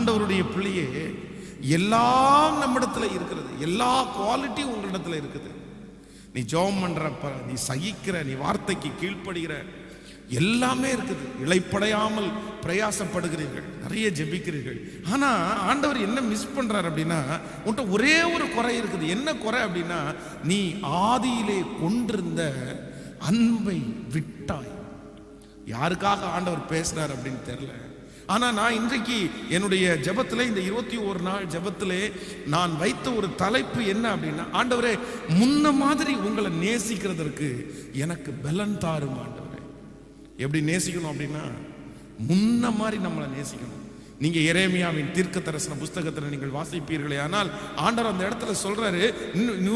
ஆண்டவருடைய பிள்ளையே எல்லாம் நம்மிடத்துல இருக்கிறது. எல்லா குவாலிட்டியும் உங்களிடத்துல இருக்குது. நீ ஜோம் பண்றப்ப நீ சகிக்கிற நீ வார்த்தைக்கு கீழ்ப்படுகிற எல்லாமே இருக்குது. இழைப்படையாமல் பிரயாசப்படுகிறீர்கள். நிறைய ஜெபிக்கிறீர்கள். ஆனா ஆண்டவர் என்ன மிஸ் பண்றாரு அப்படின்னா உன்கிட்ட ஒரே ஒரு குறை இருக்குது. என்ன குறை அப்படின்னா நீ ஆதியிலே கொண்டிருந்த அன்பை விட்டாய். யாருக்காக ஆண்டவர் பேசுறார் அப்படின்னு தெரியல. ஆனால் நான் இன்றைக்கு என்னுடைய ஜபத்தில் இந்த இருபத்தி ஒரு நாள் ஜபத்தில் நான் வைத்த ஒரு தலைப்பு என்ன அப்படின்னா ஆண்டவரே முன்ன மாதிரி உங்களை நேசிக்கிறதற்கு எனக்கு பலன் தாரும் ஆண்டவரே? எப்படி நேசிக்கணும் அப்படின்னா முன்ன மாதிரி நம்மளை நேசிக்கணும். நீங்க எரேமியாவின் தீர்க்க தரிசன புஸ்தகத்தில் நீங்கள் வாசிப்பீர்களே ஆனால் ஆண்டவர் அந்த இடத்துல சொல்றாரு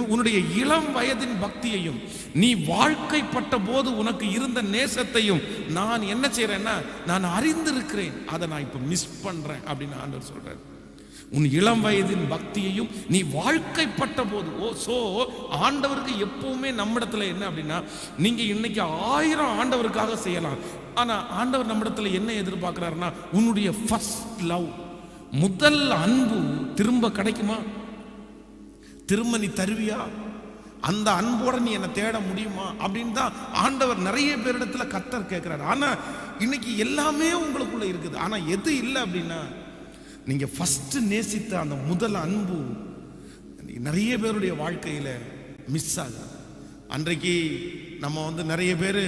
உன்னுடைய இளம் வயதின் பக்தியையும் நீ வாழ்க்கைப்பட்ட போது உனக்கு இருந்த நேசத்தையும் நான் என்ன செய்யறேன்னா நான் அறிந்திருக்கிறேன். அதை நான் இப்ப மிஸ் பண்றேன் அப்படின்னு ஆண்டவர் சொல்றாரு. உன் இளம் வயதின் பக்தியையும் நீ வாழ்க்கைப்பட்ட போது ஓ சோ ஆண்டவருக்கு எப்பவுமே நம்மிடத்துல என்ன அப்படின்னா நீங்க இன்னைக்கு ஆயிரம் ஆண்டவருக்காக செய்யலாம். ஆனா ஆண்டவர் நம்மிடத்துல என்ன எதிர்பார்க்கிறாருன்னா உன்னுடைய ஃபர்ஸ்ட் லவ் முதல் அன்பு திரும்ப கிடைக்குமா? திரும்ப நீ தருவியா? அந்த அன்போட நீ என்னை தேட முடியுமா? அப்படின்னு தான் ஆண்டவர் நிறைய பேரிடத்துல கத்தர் கேட்கிறாரு. ஆனா இன்னைக்கு எல்லாமே உங்களுக்குள்ள இருக்குது. ஆனா எது இல்லை அப்படின்னா நீங்க ஃபஸ்ட்டு நேசித்த அந்த முதல் அன்பு நிறைய பேருடைய வாழ்க்கையில் மிஸ் ஆகுது. அன்றைக்கு நம்ம வந்து நிறைய பேர்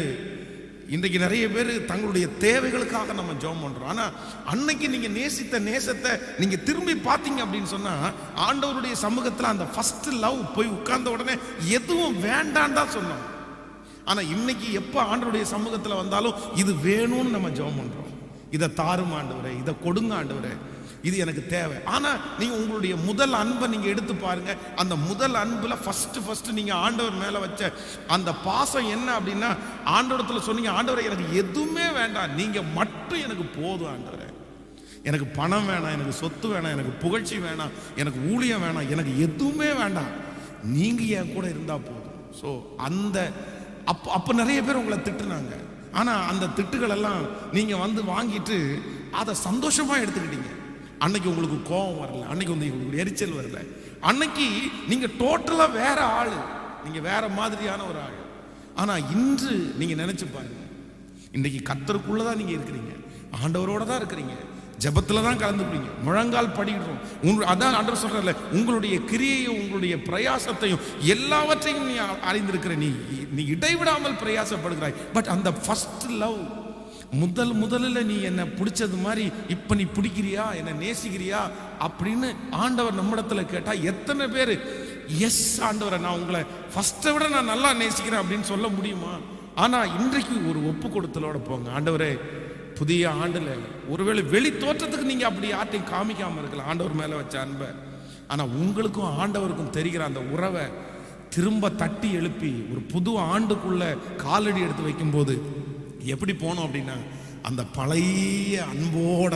இன்றைக்கு நிறைய பேர் தங்களுடைய தேவைகளுக்காக நம்ம ஜெபம் பண்ணுறோம் ஆனால் அன்னைக்கு நீங்கள் நேசித்த நேசத்தை நீங்கள் திரும்பி பார்த்தீங்க அப்படின்னு சொன்னால் ஆண்டவருடைய சமூகத்தில் அந்த ஃபர்ஸ்ட் லவ் போய் உட்கார்ந்த உடனே எதுவும் வேண்டான்னு தான் சொன்னோம். ஆனால் இன்னைக்கு எப்போ ஆண்டவருடைய சமூகத்தில் வந்தாலும் இது வேணும்னு நம்ம ஜெபம் பண்ணுறோம் இதை தாரும் ஆண்டவரே இதை கொடுங்க ஆண்டவரே. இது எனக்கு தேவை. ஆனால் நீங்கள் உங்களுடைய முதல் அன்பை நீங்கள் எடுத்து பாருங்க. அந்த முதல் அன்பில் ஃபஸ்ட்டு ஃபஸ்ட்டு நீங்கள் ஆண்டவர் மேலே வச்ச அந்த பாசம் என்ன அப்படின்னா ஆண்டவரத்தில் சொன்னீங்க ஆண்டவரை எனக்கு எதுவுமே வேண்டாம். நீங்கள் மட்டும் எனக்கு போதும் ஆண்டவர். எனக்கு பணம் வேணாம் எனக்கு சொத்து வேணாம் எனக்கு புகழ்ச்சி வேணாம் எனக்கு ஊழியம் வேணாம் எனக்கு எதுவுமே வேண்டாம். நீங்கள் என் கூட இருந்தால் போதும். ஸோ அந்த அப்போ அப்போ நிறைய பேர் உங்களை திட்டுனாங்க. ஆனால் அந்த திட்டுகளெல்லாம் நீங்கள் வந்து வாங்கிட்டு அதை சந்தோஷமாக எடுத்துக்கிட்டீங்க. அன்னைக்கு உங்களுக்கு கோபம் வரல அன்னைக்கு வந்து உங்களுக்கு எரிச்சல் வரல. அன்னைக்கு நீங்க டோட்டலா வேற ஆள். நீங்க வேற மாதிரியான ஒரு ஆள். ஆனா இன்று நீங்க நினைச்சு பாருங்க. இன்னைக்கு கத்தருக்குள்ளதான் நீங்க இருக்கிறீங்க. ஆண்டவரோட தான் இருக்கிறீங்க. ஜெபத்துல தான் கலந்துக்கிறீங்க. முழங்கால் படிக்கிறோம். உங்கள் அதான் ஆண்டவர் சொல்றல உங்களுடைய கிரியையும் உங்களுடைய பிரயாசத்தையும் எல்லாவற்றையும் நீ அறிந்திருக்கிற நீ நீ இடைவிடாமல் பிரயாசப்படுகிறாய். பட் அந்த ஃபஸ்ட் லவ் முதல் முதல்ல நீ என்ன பிடிச்சது மாதிரி இப்ப நீ பிடிக்கிறியா? என்ன நேசிக்கிறியா? அப்படின்னு ஆண்டவர் நம்மிடத்துல கேட்டா எத்தனை பேர் எஸ் ஆண்டவரை நான் உங்களை ஃபஸ்ட்டை விட நான் நல்லா நேசிக்கிறேன் அப்படின்னு சொல்ல முடியுமா? ஆனா இன்றைக்கு ஒரு ஒப்பு கொடுத்தலோட போங்க. ஆண்டவரே புதிய ஆண்டுல ஒருவேளை வெளி தோற்றத்துக்கு நீங்க அப்படி யார்ட்டையும் காமிக்காம இருக்கலாம். ஆண்டவர் மேல வச்ச அன்பை. ஆனா உங்களுக்கும் ஆண்டவருக்கும் தெரிகிற அந்த உறவை திரும்ப தட்டி எழுப்பி ஒரு புது ஆண்டுக்குள்ள காலடி எடுத்து வைக்கும்போது எப்படி போனோம் அப்படின்னா அந்த பழைய அன்போட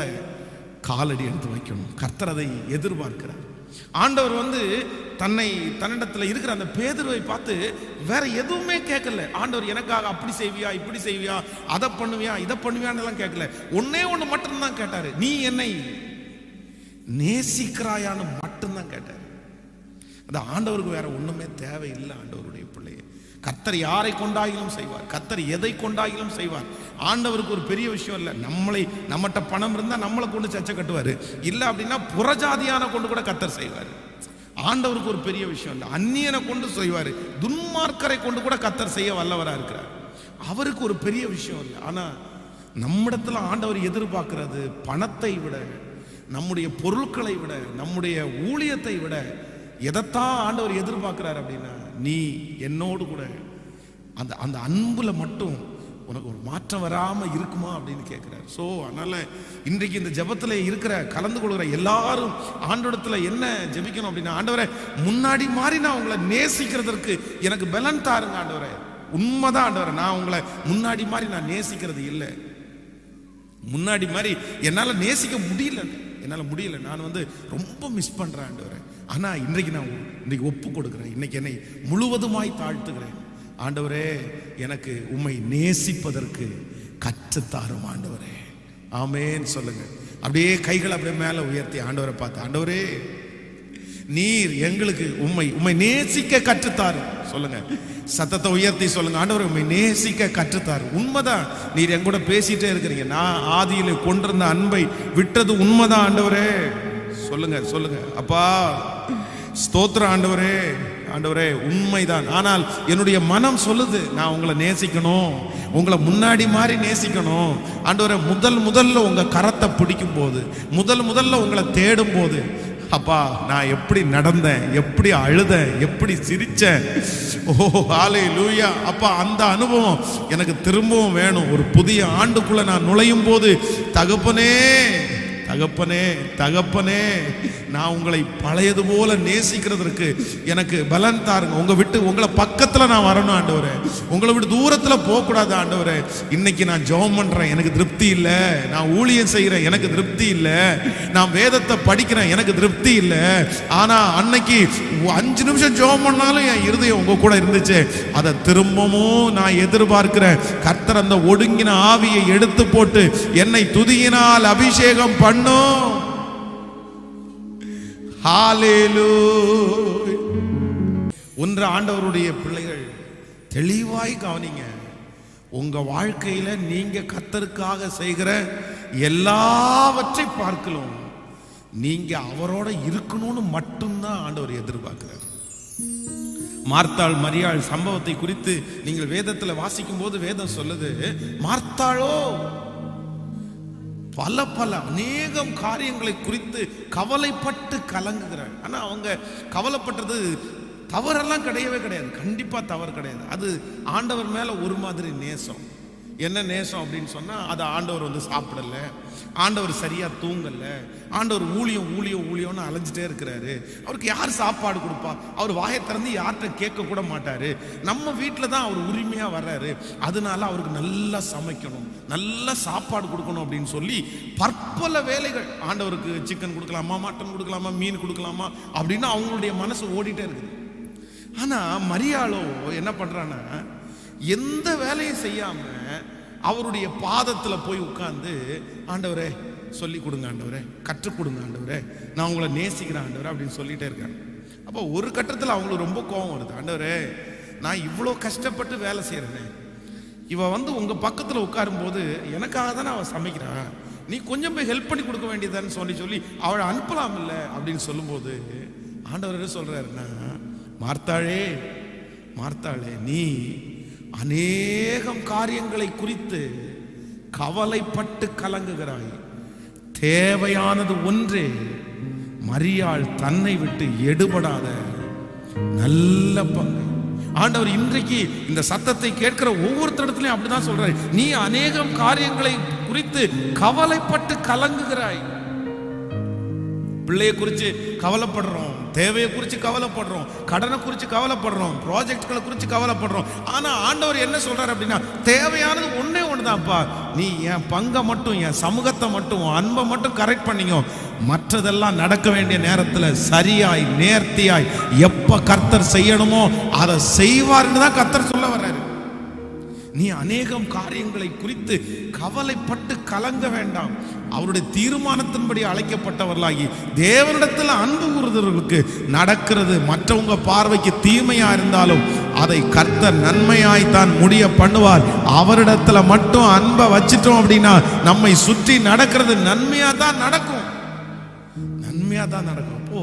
காலடி எடுத்து வைக்கணும். கர்த்தர் அதை எதிர்பார்க்கிறார். ஆண்டவர் வந்து தன்னை தன்னிடத்துல இருக்கிற அந்த பேதர்வை பார்த்து வேற எதுவுமே கேட்கல. ஆண்டவர் எனக்காக அப்படி செய்வியா இப்படி செய்வியா அதை பண்ணுவியா இதை பண்ணுவியான்னு எல்லாம் கேட்கல. ஒன்னே ஒண்ணு மட்டும்தான் கேட்டாரு. நீ என்னை நேசிக்கிறாயான்னு மட்டும்தான் கேட்டாரு. அந்த ஆண்டவருக்கு வேற ஒண்ணுமே தேவையில்லை ஆண்டவருடைய பிள்ளையை. கத்தர் யாரை கொண்டாயிலும் செய்வார். கத்தர் எதை கொண்டாயிலும் செய்வார். ஆண்டவருக்கு ஒரு பெரிய விஷயம் இல்லை. நம்மளை நம்மகிட்ட பணம் இருந்தால் நம்மளை கொண்டு சச்சை கட்டுவார். இல்லை அப்படின்னா புறஜாதியான கொண்டு கூட கத்தர் செய்வார். ஆண்டவருக்கு ஒரு பெரிய விஷயம் இல்லை. அந்நியனை கொண்டு செய்வார். துன்மார்க்கரை கொண்டு கூட கத்தர் செய்ய வல்லவராக இருக்கிறார். அவருக்கு ஒரு பெரிய விஷயம் இல்லை. ஆனால் நம்மிடத்தில் ஆண்டவர் எதிர்பார்க்கிறது பணத்தை விட நம்முடைய பொருட்களை விட நம்முடைய ஊழியத்தை விட எதைத்தான் ஆண்டவர் எதிர்பார்க்கிறார் அப்படின்னா நீ என்னோடு கூட அந்த அந்த அன்பில் மட்டும் உனக்கு ஒரு மாற்றம் வராமல் இருக்குமா அப்படின்னு கேட்குறார் ஸோ அதனால் இன்றைக்கு இந்த ஜபத்தில் இருக்கிற கலந்து கொள்கிற எல்லாரும் ஆண்டோடத்தில் என்ன ஜபிக்கணும் அப்படின்னா ஆண்டவரை முன்னாடி மாதிரி நான் உங்களை நேசிக்கிறதற்கு எனக்கு பலன் தாருங்க ஆண்டவரை. உண்மைதான் ஆண்டவரை நான் உங்களை முன்னாடி மாதிரி நான் நேசிக்கிறது இல்லை. முன்னாடி மாதிரி என்னால் நேசிக்க முடியலன்னு என்னால் முடியல. நான் வந்து ரொம்ப மிஸ் பண்ணுறேன் ஆண்டவரே. ஆனால் இன்றைக்கு நான் இன்னைக்கு ஒப்பு கொடுக்குறேன். இன்னைக்கு என்னை முழுவதுமாய் தாழ்த்துகிறேன். ஆண்டவரே எனக்கு உம்மை நேசிப்பதற்கு கற்றுத்தாரும் ஆண்டவரே. ஆமேன்னு சொல்லுங்கள் அப்படியே கைகளை அப்படியே மேலே உயர்த்தி ஆண்டவரை பார்த்து ஆண்டவரே நீர் எங்களுக்கு உண்மை உண்மை நேசிக்க கற்றுத்தாரு. சொல்லுங்க. சத்தத்தை உயர்த்தி சொல்லுங்க. ஆண்டவர் உண்மை நேசிக்க கற்றுத்தாரு. உண்மைதான். நீர் என் கூட பேசிட்டே இருக்கிறீங்க. நான் ஆதியில கொண்டிருந்த அன்பை விட்டது உண்மைதான் ஆண்டவரே. சொல்லுங்க சொல்லுங்க. அப்பா ஸ்தோத்திர ஆண்டவரே. ஆண்டவரே உண்மைதான். ஆனால் என்னுடைய மனம் சொல்லுது நான் உங்களை நேசிக்கணும். உங்களை முன்னாடி மாதிரி நேசிக்கணும். ஆண்டவரே முதல் முதல்ல உங்க கரத்தை பிடிக்கும் போது முதல் முதல்ல உங்களை தேடும் போது அப்பா நான் எப்படி நடந்தேன் எப்படி அழுதேன் எப்படி சிரிச்சேன்? ஓ ஆலே லூயா அப்பா அந்த அனுபவம் எனக்கு திரும்பவும் வேணும். ஒரு புதிய ஆண்டுக்குள்ளே நான் நுழையும் போது தகப்பனே தகப்பனே தகப்பனே. நான் உங்களை பழையது போல நேசிக்கிறதற்கு எனக்கு பலன் தாருங்க. உங்க விட்டு உங்களை பக்கத்துல நான் வரணும் ஆண்டவரே. உங்களை விட்டு தூரத்துல போக கூடாது ஆண்டவரே. இன்னைக்கு நான் ஜெபம் பண்றேன் எனக்கு திருப்தி இல்லை. நான் ஊழியம் செய்கிறேன் எனக்கு திருப்தி இல்லை. நான் வேதத்தை படிக்கிறேன் எனக்கு திருப்தி இல்லை. ஆனா அன்னைக்கு அஞ்சு நிமிஷம் ஜெபம் பண்ணாலும் என் இருதயம் உங்க கூட இருந்துச்சு. அதை திரும்பவும் நான் எதிர்பார்க்கிறேன். கர்த்தர் அந்த ஒடுங்கின ஆவியை எடுத்து போட்டு என்னை துதியினால் அபிஷேகம் பண்ணும். ஒன்று ஆண்டவருடைய பிள்ளைகள் தெளிவாய் கவனிங்க. உங்க வாழ்க்கையில நீங்க கத்தருக்காக செய்கிற எல்லாவற்றை பார்க்கலாம் நீங்க அவரோட இருக்கணும்னு மட்டும்தான் ஆண்டவர் எதிர்பார்க்கிறார். மார்த்தாள் மரியாள் சம்பவத்தை குறித்து நீங்கள் வேதத்தில் வாசிக்கும் போது வேதம் சொல்லுது மார்த்தாளோ பல பல அநேகம் காரியங்களை குறித்து கவலைப்பட்டு கலங்குகிறாள். ஆனால் அவங்க கவலைப்பட்டது தவறெல்லாம் கிடையவே கிடையாது. கண்டிப்பாக தவறு கிடையாது. அது ஆண்டவர் மேலே ஒரு மாதிரி நேசம். என்ன நேசம் அப்படின்னு சொன்னால் அதை ஆண்டவர் வந்து சாப்பிடல. ஆண்டவர் சரியாக தூங்கலை. ஆண்டவர் ஊழியம் ஊழியம் ஊழியம்னு அலைஞ்சிட்டே இருக்கிறாரு. அவருக்கு யார் சாப்பாடு கொடுப்பா? அவர் வாயை திறந்து யார்கிட்ட கேட்க கூட நம்ம வீட்டில் தான் அவர் உரிமையாக வர்றாரு. அதனால அவருக்கு நல்லா சமைக்கணும். நல்லா சாப்பாடு கொடுக்கணும் அப்படின்னு சொல்லி பற்பல வேலைகள். ஆண்டவருக்கு சிக்கன் கொடுக்கலாமா மட்டன் கொடுக்கலாமா மீன் கொடுக்கலாமா அப்படின்னு அவங்களுடைய மனசு ஓடிட்டே இருக்குது. ஆனால் மரியாளோ என்ன பண்ணுறான்னா எந்த வேலையும் செய்யாமல் அவருடைய பாதத்தில் போய் உட்கார்ந்து ஆண்டவரே சொல்லி கொடுங்க ஆண்டவரே கற்றுக் கொடுங்க ஆண்டவரே நான் உங்களை நேசிக்கிறேன் ஆண்டவரே அப்படின்னு சொல்லிட்டே இருக்கேன் அப்போ ஒரு கட்டத்தில் அவங்களுக்கு ரொம்ப கோபம் வருது. ஆண்டவரே நான் இவ்வளோ கஷ்டப்பட்டு வேலை செய்கிறேனே இவ வந்து உங்கள் பக்கத்தில் உட்காரும்போது எனக்காக தானே அவன் சமைக்கிறான் நீ கொஞ்சம் போய் ஹெல்ப் பண்ணி கொடுக்க வேண்டியதான்னு சொல்லி சொல்லி அவளை அனுப்பலாம் இல்லை அப்படின்னு சொல்லும்போது ஆண்டவர் என்ன சொல்கிறாருன்னா மார்த்தாளே மார்த்தாளே நீ அநேகம் காரியங்களை குறித்து கவலைப்பட்டு கலங்குகிறாய். தேவையானது ஒன்றே மரியாள் தன்னை விட்டு எடுபடாத நல்ல பங்கு. ஆண்டவர் இன்றைக்கு இந்த சத்தத்தை கேட்கிற ஒவ்வொருத்தரிடத்துலையும் அப்படிதான் சொல்றாரு. நீ அநேகம் காரியங்களை குறித்து கவலைப்பட்டு கலங்குகிறாய். பிள்ளையை குறித்து கவலைப்படுறோம். தேவையை குறித்து கவலைப்படுறோம் கடனை குறித்து கவலைப்படுறோம் ப்ராஜெக்ட்களை குறித்து கவலைப்படுறோம். ஆனால் ஆண்டவர் என்ன சொல்கிறார் அப்படின்னா தேவையானது ஒன்று ஒன்று தான்ப்பா நீ என் பங்கை மட்டும் என் சமூகத்தை மட்டும் அன்பை மட்டும் கரெக்ட் பண்ணிங்க மற்றதெல்லாம் நடக்க வேண்டிய நேரத்தில் சரியாய் நேர்த்தியாய் எப்போ கர்த்தர் செய்யணுமோ அதை செய்வார்னு தான் கர்த்தர் சொல்ல வர்றாரு. நீ அநேகம் காரியங்களை குறித்து கவலைப்பட்டு கலங்க வேண்டாம். அவருடைய தீர்மானத்தின்படி அழைக்கப்பட்டவர்களாகி தேவனிடத்தில் அன்பு கூறுதவர்களுக்கு நடக்கிறது. மற்றவங்க பார்வைக்கு தீமையா இருந்தாலும் அதை கர்த்தர் நன்மையாய் தான் முடிய பண்ணுவார். அவரிடத்துல மட்டும் அன்பை வச்சிட்டோம் அப்படின்னா நம்மை சுற்றி நடக்கிறது நன்மையா தான் நடக்கும். நன்மையா தான் நடக்கும். அப்போ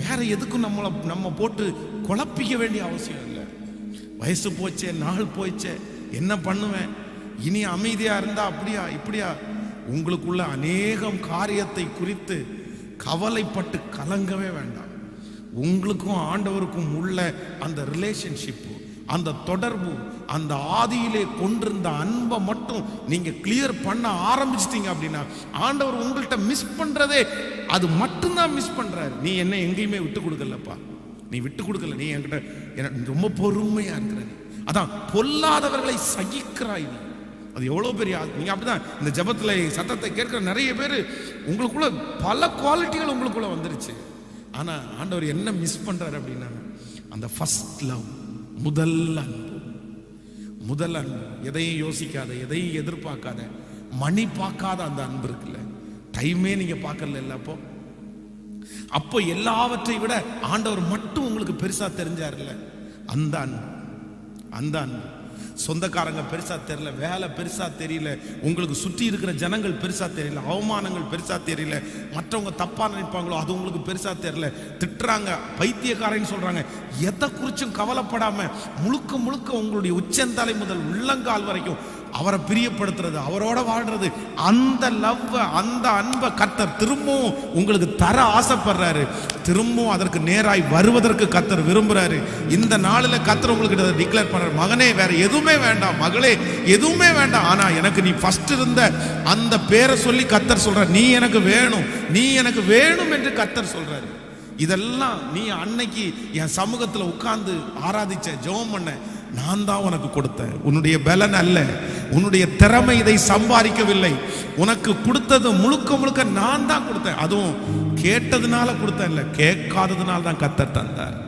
வேற எதுக்கும் நம்மளை நம்ம போட்டு குழப்பிக்க வேண்டிய அவசியம் இல்லை. வயசு போச்சே நாள் போச்சே என்ன பண்ணுவேன்? இனி அமைதியாக இருந்தா அப்படியா இப்படியா? உங்களுக்குள்ள அநேகம் காரியத்தை குறித்து கவலைப்பட்டு கலங்கவே வேண்டாம். உங்களுக்கும் ஆண்டவருக்கும் உள்ள அந்த ரிலேஷன்ஷிப்பு அந்த தொடர்பு அந்த ஆதியிலே கொண்டிருந்த அன்பை மட்டும் நீங்கள் கிளியர் பண்ண ஆரம்பிச்சிட்டீங்க அப்படின்னா ஆண்டவர் உங்கள்கிட்ட மிஸ் பண்ணுறதே அது மட்டும்தான் மிஸ் பண்ணுறாரு நீ என்ன எங்கேயுமே விட்டு கொடுக்கலப்பா. நீ விட்டு கொடுக்கல நீ என்கிட்ட எனக்கு ரொம்ப பொறுமையா இருக்கிற நீ. அதான் பொல்லாதவர்களை சகிக்கிறாய் நீ. அது எவ்வளோ பெரிய ஆ- நீங்க அப்படிதான் இந்த ஜெபத்துல சத்தத்தை கேட்கிற நிறைய பேர் உங்களுக்குள்ள பல குவாலிட்டிகள் உங்களுக்குள்ள வந்துருச்சு. ஆனா ஆண்டவர் என்ன மிஸ் பண்றாரு அப்படின்னா அந்த ஃபர்ஸ்ட் லவ் முதல் அன்பு. முதல் அன்பு எதையும் யோசிக்காத எதையும் எதிர்பார்க்காத மணி பார்க்காத அந்த அன்பு இருக்குல்ல. டைமே நீங்க பார்க்கல இல்லை அப்போ அப்போ எல்லாவற்றை விட ஆண்டவர் மட்டும் உங்களுக்கு பெருசா தெரிஞ்சார்ல? அந்த அன்பு அந்த அன்பு. சொந்தக்காரங்க பெருசா தெரியல வேலை பெருசா தெரியல உங்களுக்கு சுற்றி இருக்கிற ஜனங்கள் பெருசா தெரியல அவமானங்கள் பெருசா தெரியல மற்றவங்க தப்பா நினைப்பாங்களோ அது உங்களுக்கு பெருசா தெரியல. திட்டுறாங்க பைத்தியக்காரன்னு சொல்றாங்க. எதை குறிச்சும் கவலைப்படாம முழுக்க முழுக்க உங்களுடைய உச்சந்தலை முதல் உள்ளங்கால் வரைக்கும் அவரை பிரியப்படுத்துறது அவரோட வாழ்றது. அந்த லவ் அந்த அன்பை கத்தர் திரும்பவும் உங்களுக்கு தர ஆசைப்படுறாரு. திரும்பவும் அதற்கு நேராய் வருவதற்கு கத்தர் விரும்புறாரு. இந்த நாளில் கத்தர் உங்களுக்கு டிக்ளேர் பண்றாரு. மகனே வேற எதுவுமே வேண்டாம். மகளே எதுவுமே வேண்டாம். ஆனா எனக்கு நீ ஃபர்ஸ்ட் இருந்த அந்த பேரை சொல்லி கத்தர் சொல்ற நீ எனக்கு வேணும். நீ எனக்கு வேணும் என்று கத்தர் சொல்றாரு. இதெல்லாம் நீ அன்னைக்கு என் சமூகத்தில் உட்கார்ந்து ஆராதிச்ச ஜெபம் பண்ண நான் தான் உனக்கு கொடுத்தேன். உன்னுடைய பலன் அல்ல. உன்னுடைய திறமை இதை சம்பாதிக்கவில்லை. உனக்கு கொடுத்தது முழுக்க முழுக்க நான் தான் கொடுத்தேன். அதுவும் கேட்டதுனால கொடுத்தேன் இல்லை கேட்காததுனால தான் கத்தர் தந்தார்.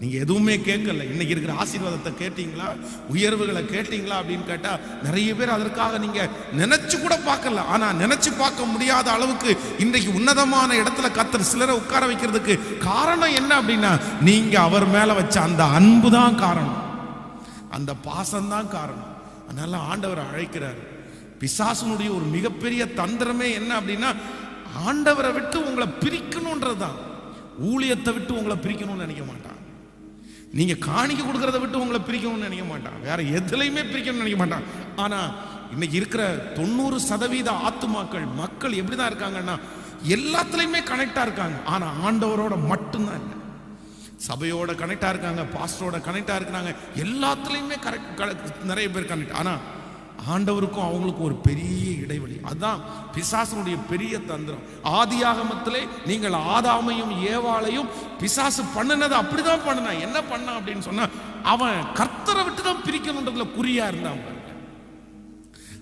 நீங்க எதுவுமே கேட்கல. இன்னைக்கு இருக்கிற ஆசீர்வாதத்தை கேட்டீங்களா? உயர்வுகளை கேட்டீங்களா அப்படின்னு கேட்டா நிறைய பேர் அதற்காக நீங்க நினைச்சு கூட பார்க்கல. ஆனா நினைச்சு பார்க்க முடியாத அளவுக்கு இன்றைக்கு உன்னதமான இடத்துல கத்தர் சிலரை உட்கார வைக்கிறதுக்கு காரணம் என்ன அப்படின்னா நீங்க அவர் மேல வச்ச அந்த அன்பு தான் காரணம். அந்த பாசம்தான் காரணம். அதனால ஆண்டவர் அழைக்கிறார். பிசாசனுடைய ஒரு மிகப்பெரிய தந்திரமே என்ன அப்படின்னா ஆண்டவரை விட்டு உங்களை பிரிக்கணுன்றது தான் ஊழியத்தை விட்டு உங்களை பிரிக்கணும்னு நினைக்க மாட்டான். நீங்க காணிக்க கொடுக்கறத விட்டு உங்களை பிரிக்கணும்னு நினைக்க மாட்டான். வேற எதுலையுமே பிரிக்கணும்னு நினைக்க மாட்டான். ஆனா இன்னைக்கு இருக்கிற தொண்ணூறு சதவீத ஆத்துமாக்கள் மக்கள் எப்படிதான் இருக்காங்கன்னா எல்லாத்துலயுமே கனெக்டா இருக்காங்க. ஆனா ஆண்டவரோட மட்டும்தான் இல்லை. சபையோட கனெக்டாக இருக்காங்க பாஸ்டரோட கனெக்டாக இருக்கிறாங்க. எல்லாத்துலேயுமே கரெக்ட் நிறைய பேர் கனெக்ட் ஆனால் ஆண்டவருக்கும் அவங்களுக்கும் ஒரு பெரிய இடைவெளி. அதுதான் பிசாசனுடைய பெரிய தந்திரம். ஆதியாகமத்திலே நீங்கள் ஆதாமையும் ஏவாளையும் பிசாசு பண்ணினது அப்படிதான் பண்ணினான். என்ன பண்ணான் அப்படின்னு சொன்னா அவன் கர்த்தரை விட்டு தான் பிரிக்கணுன்றதுல குறியா இருந்தான்.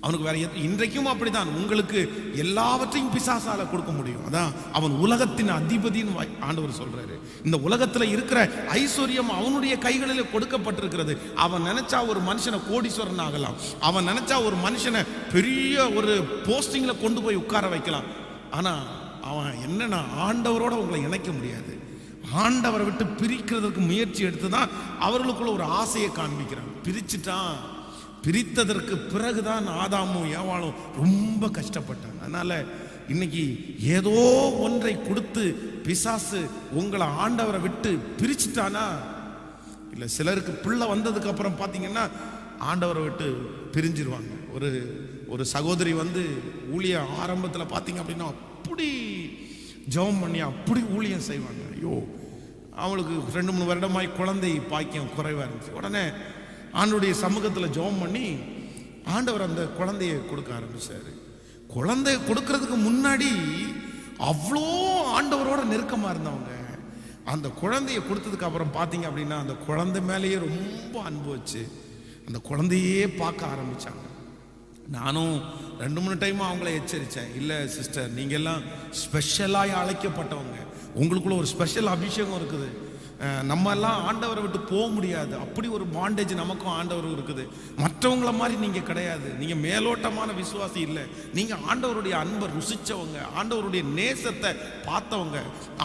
அவனுக்கு வேற இன்றைக்கும் அப்படிதான் உங்களுக்கு எல்லாவற்றையும் பிசாசால கொடுக்க முடியும். அதான் அவன் உலகத்தின் அதிபதின்னு வாய்- ஆண்டவர் சொல்றாரு. இந்த உலகத்துல இருக்கிற ஐஸ்வர்யம் அவனுடைய கைகளில் கொடுக்கப்பட்டிருக்கிறது. அவன் நினைச்சா ஒரு மனுஷனை கோடீஸ்வரன் ஆகலாம். அவன் நினைச்சா ஒரு மனுஷனை பெரிய ஒரு போஸ்டிங்ல கொண்டு போய் உட்கார வைக்கலாம். ஆனா அவன் என்னன்னா ஆண்டவரோட உங்களை இணைக்க முடியாது. ஆண்டவரை விட்டு பிரிக்கிறதுக்கு முயற்சி எடுத்து தான் அவர்களுக்குள்ள ஒரு ஆசையை காண்பிக்கிறான். பிரிச்சுட்டான். பிரித்ததற்கு பிறகுதான் ஆதாமும் ஏவாளும் ரொம்ப கஷ்டப்பட்டாங்க. அதனால இன்னைக்கு ஏதோ ஒன்றை கொடுத்து பிசாசு உங்களை ஆண்டவரை விட்டு பிரிச்சுட்டானா? இல்லை சிலருக்கு பிள்ளை வந்ததுக்கு அப்புறம் பார்த்தீங்கன்னா ஆண்டவரை விட்டு பிரிஞ்சிருவாங்க. ஒரு ஒரு சகோதரி வந்து ஊழிய ஆரம்பத்தில் பார்த்தீங்க அப்படின்னா அப்படி ஜெபம் பண்ணி அப்படி ஊழியம் செய்வாங்க. ஐயோ அவளுக்கு ரெண்டு மூணு வருடமாய் குழந்தை பாக்கியம் குறைவாக இருந்துச்சு. உடனே ஆண்டுடைய சமூகத்தில் ஜெபம் பண்ணி ஆண்டவர் அந்த குழந்தையை கொடுக்க ஆரம்பிச்சாரு. குழந்தைய கொடுக்கறதுக்கு முன்னாடி அவ்வளோ ஆண்டவரோட நெருக்கமாக இருந்தவங்க. அந்த குழந்தைய கொடுத்ததுக்கு அப்புறம் பார்த்தீங்க அப்படின்னா அந்த குழந்தை மேலேயே ரொம்ப அன்பு வச்சு அந்த குழந்தையே பார்க்க ஆரம்பித்தாங்க நானும் ரெண்டு மூணு டைம் அவங்கள எச்சரித்தேன் இல்லை சிஸ்டர் நீங்கள் எல்லாம் ஸ்பெஷலாக அழைக்கப்பட்டவங்க. உங்களுக்குள்ள ஒரு ஸ்பெஷல் அபிஷேகம் இருக்குது. நம்ம எல்லாம் ஆண்டவரை விட்டு போக முடியாது. அப்படி ஒரு பாண்டேஜ் நமக்கும் ஆண்டவரும் இருக்குது. மற்றவங்கள மாதிரி நீங்க கிடையாது. நீங்க மேலோட்டமான விசுவாசி இல்லை. நீங்க ஆண்டவருடைய அன்பை ருசிச்சவங்க ஆண்டவருடைய நேசத்தை பார்த்தவங்க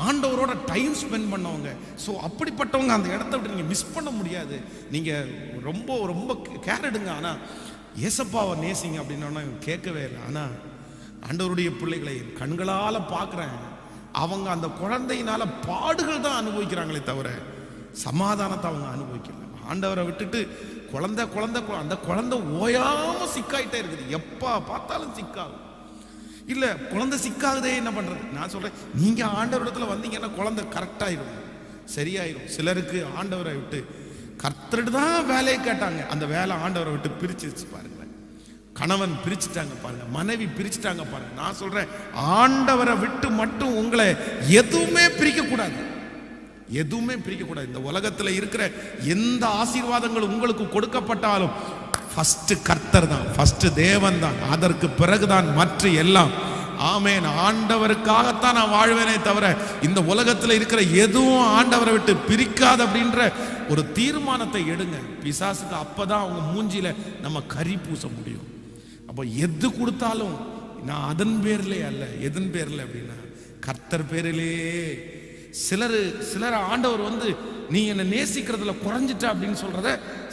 ஆண்டவரோட டைம் ஸ்பெண்ட் பண்ணவங்க. ஸோ அப்படிப்பட்டவங்க அந்த இடத்த விட்டு நீங்க மிஸ் பண்ண முடியாது. நீங்க ரொம்ப ரொம்ப கேர் எடுங்க. ஆனா ஏசப்பாவை நேசிங்க அப்படின்னா கேட்கவே இல்லை. ஆனா ஆண்டவருடைய பிள்ளைகளை கண்களால் பார்க்குறேன். அவங்க அந்த குழந்தையினால பாடுகள் தான் அனுபவிக்கிறாங்களே தவிர சமாதானத்தை அவங்க அனுபவிக்கல. ஆண்டவரை விட்டுட்டு குழந்தை குழந்தை கு- அந்த குழந்தை ஓயாம சிக்காயிட்டே இருக்குது. எப்பா பார்த்தாலும் சிக்காகும் இல்ல குழந்தை சிக்காகுதே என்ன பண்றது? நான் சொல்றேன் நீங்க ஆண்டவரிடத்துல வந்தீங்கன்னா குழந்தை கரெக்டாயிரும். சரியாயிரும். சிலருக்கு ஆண்டவரை விட்டு கர்த்தர்கிட்ட தான் வேலையை கேட்டாங்க. அந்த வேலை ஆண்டவரை விட்டு பிரிச்சிருச்சு பாரு கணவன் பிரிச்சுட்டாங்க பாருங்க மனைவி பிரிச்சுட்டாங்க பாருங்க. நான் சொல்றேன் ஆண்டவரை விட்டு மட்டும் உங்களை எதுவுமே பிரிக்க கூடாது. எதுவுமே பிரிக்க கூடாது. இந்த உலகத்துல இருக்கிற எந்த ஆசீர்வாதங்கள் உங்களுக்கு கொடுக்கப்பட்டாலும் ஃபஸ்ட்டு கர்த்தர் தான் ஃபர்ஸ்ட் தேவன் தான். அதற்கு பிறகுதான் மற்ற எல்லாம். ஆமேன். ஆண்டவருக்காகத்தான் நான் வாழ்வேனே தவிர இந்த உலகத்தில் இருக்கிற எதுவும் ஆண்டவரை விட்டு பிரிக்காது அப்படின்ற ஒரு தீர்மானத்தை எடுங்க. பிசாசுக்கு அப்பதான் அவங்க மூஞ்சியில நம்ம கரி பூச முடியும். அப்போ எது கொடுத்தாலும் நான் அதன் பேர்லே அல்ல எதன் பேரில் அப்படின்னா கர்த்தர் பேரிலே. சிலர் சிலர் ஆண்டவர் வந்து நீ என்னை நேசிக்கிறதுல குறைஞ்சிட்ட அப்படின்னு சொல்கிறத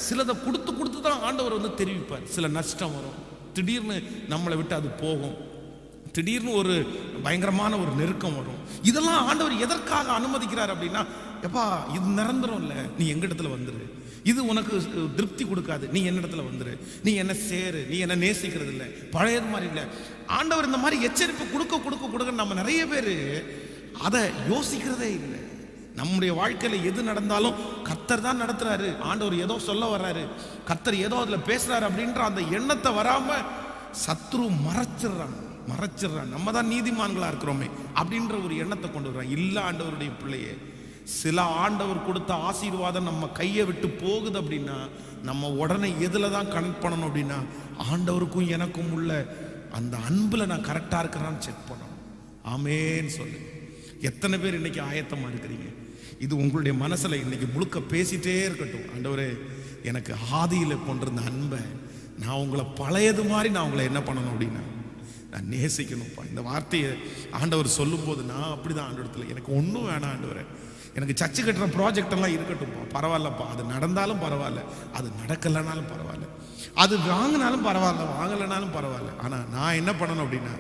சிலதை கொடுத்து கொடுத்து தான் ஆண்டவர் வந்து தெரிவிப்பார். சில நஷ்டம் வரும். திடீர்னு நம்மளை விட்டு அது போகும். திடீர்னு ஒரு பயங்கரமான ஒரு நெருக்கம் வரும். இதெல்லாம் ஆண்டவர் எதற்காக அனுமதிக்கிறார் அப்படின்னா எப்பா இது நிரந்தரம் இல்லை நீ எங்கிடத்துல வந்துரு? இது உனக்கு திருப்தி கொடுக்காது. நீ என்னிடத்துல வந்துரு? நீ என்ன சேரு? நீ என்ன நேசிக்கிறது இல்லை பழையது மாதிரி இல்லை. ஆண்டவர் இந்த மாதிரி எச்சரிப்பு கொடுக்க கொடுக்க கொடுக்க நம்ம நிறைய பேர் அதை யோசிக்கிறதே இல்லை. நம்முடைய வாழ்க்கையில எது நடந்தாலும் கர்த்தர் தான் நடத்துறாரு. ஆண்டவர் ஏதோ சொல்ல வர்றாரு. கர்த்தர் ஏதோ அதில் பேசுறாரு அப்படின்ற அந்த எண்ணத்தை வராம சத்ரு மறைச்சிடுறான். மறைச்சிடுறான். நம்ம தான் நீதிமான்களா இருக்கிறோமே அப்படின்ற ஒரு எண்ணத்தை கொண்டு வர்றான். இல்லை ஆண்டவருடைய பிள்ளையே சில ஆண்டவர் கொடுத்த ஆசீர்வாதம் நம்ம கையை விட்டு போகுது அப்படின்னா நம்ம உடனே எதில் தான் கனெக்ட் பண்ணணும் அப்படின்னா ஆண்டவருக்கும் எனக்கும் உள்ள அந்த அன்பில் நான் கரெக்டாக இருக்கிறான்னு செக் பண்ணணும். ஆமேன்னு சொல்லு. எத்தனை பேர் இன்னைக்கு ஆயத்தமாக இருக்கிறீங்க? இது உங்களுடைய மனசில் இன்னைக்கு முழுக்க பேசிட்டே இருக்கட்டும். ஆண்டவரே எனக்கு ஆதியில் கொண்டிருந்த அன்பை நான் உங்களை பழையது மாதிரி நான் உங்களை என்ன பண்ணணும் அப்படின்னா நான் நேசிக்கணும்ப்பா. இந்த வார்த்தையை ஆண்டவர் சொல்லும்போது நான் அப்படிதான் ஆண்டவரத்தில் எனக்கு ஒன்றும் வேணாம் ஆண்டவரை. எனக்கு சர்ச்சு கட்டுற ப்ராஜெக்ட் எல்லாம் இருக்கட்டும்ப்பா பரவாயில்லப்பா. அது நடந்தாலும் பரவாயில்ல. அது நடக்கலைனாலும் பரவாயில்ல. அது வாங்கினாலும் பரவாயில்ல. வாங்கலைனாலும் பரவாயில்ல. ஆனால் நான் என்ன பண்ணணும் அப்படின்னா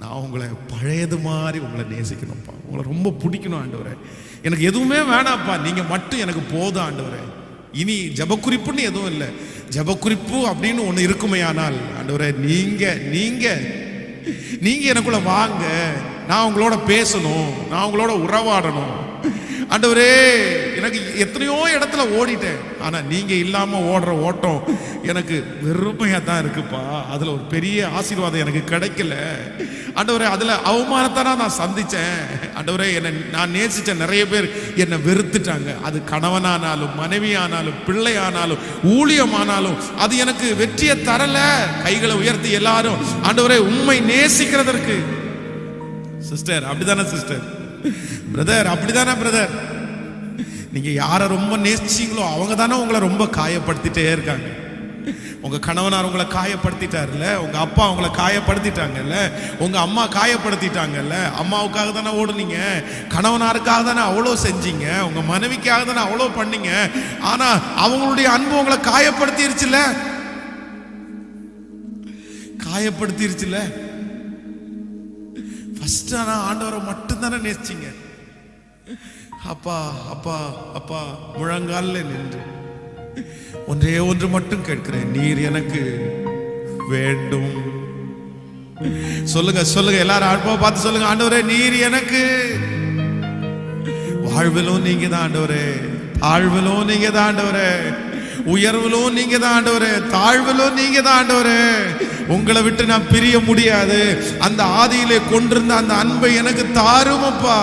நான் உங்களை பழையது மாதிரி உங்களை நேசிக்கணும்ப்பா. உங்களை ரொம்ப பிடிக்கணும் ஆண்டவரே. எனக்கு எதுவுமே வேணாம்ப்பா. நீங்கள் மட்டும் எனக்கு போதும் ஆண்டவரே. இனி ஜபக்குறிப்புன்னு எதுவும் இல்லை. ஜபக்குறிப்பு அப்படின்னு ஒன்று இருக்குமே ஆனால் ஆண்டவரே நீங்கள் நீங்கள் நீங்கள் எனக்குள்ளே வாங்க. நான் உங்களோட பேசணும். நான் உங்களோட உறவாடணும். ஆண்டவரே எனக்கு எத்தனையோ இடத்துல ஓடிட்டேன். ஆனா நீங்க இல்லாம ஓடுற ஓட்டம் எனக்கு வெறுமையா தான் இருக்குப்பா. அதுல ஒரு பெரிய ஆசீர்வாதம் எனக்கு கிடைக்கல. ஆண்டவரே அதுல அவமானத்தை நான் சந்திச்சேன். ஆண்டவரே என்னை நான் நேசிச்ச நிறைய பேர் என்னை வெறுத்துட்டாங்க. அது கணவனானாலும் மனைவியானாலும் பிள்ளையானாலும் ஊழியமானாலும் அது எனக்கு வெற்றியை தரல. கைகளை உயர்த்தி எல்லாரும் ஆண்டவரே உண்மை நேசிக்கிறதற்கு. சிஸ்டர் அப்படிதானே சிஸ்டர்? பிரதர் அப்படிதானே பிரதர் நீங்க யாரை ரொம்ப நேசிச்சீங்களோ அவங்க தானே உங்களை ரொம்ப காயப்படுத்திட்டே இருக்காங்க. உங்க கணவனார் உங்களை காயப்படுத்திட்டார்ல உங்க அப்பா உங்களை காயப்படுத்திட்டாங்கல்ல உங்க அம்மா காயப்படுத்திட்டாங்கல்ல அம்மாவுக்காக தானே ஓடுனீங்க கணவனாருக்காக தானே அவ்வளோ செஞ்சீங்க உங்க மனைவிக்காக தானே அவ்வளோ பண்ணீங்க ஆனா அவங்களுடைய அன்பு உங்களை காயப்படுத்திருச்சுல காயப்படுத்திருச்சுல ஃபர்ஸ்ட் ஆனா ஆண்டவரை மட்டும்தானே நேசிச்சிங்க அப்பா அப்பா அப்பா முழங்கால்ல நின்று. ஒன்றே ஒன்று மட்டும் கேட்கிறேன் நீர் எனக்கு வேண்டும். சொல்லுங்க சொல்லுங்க எல்லாரும் அன்பா பார்த்து சொல்லுங்க ஆண்டவரே நீர் எனக்கு. வாழ்விலும் நீங்க தான் ஆண்டவரே தாழ்விலும் நீங்க தான் ஆண்டவரே உயர்விலும் நீங்க தான் ஆண்டவரே தாழ்விலும் நீங்க தான் ஆண்டவரே உங்களை விட்டு நான் பிரிய முடியாது. அந்த ஆதியிலே கொண்டிருந்த அந்த அன்பை எனக்கு தாருமப்பா.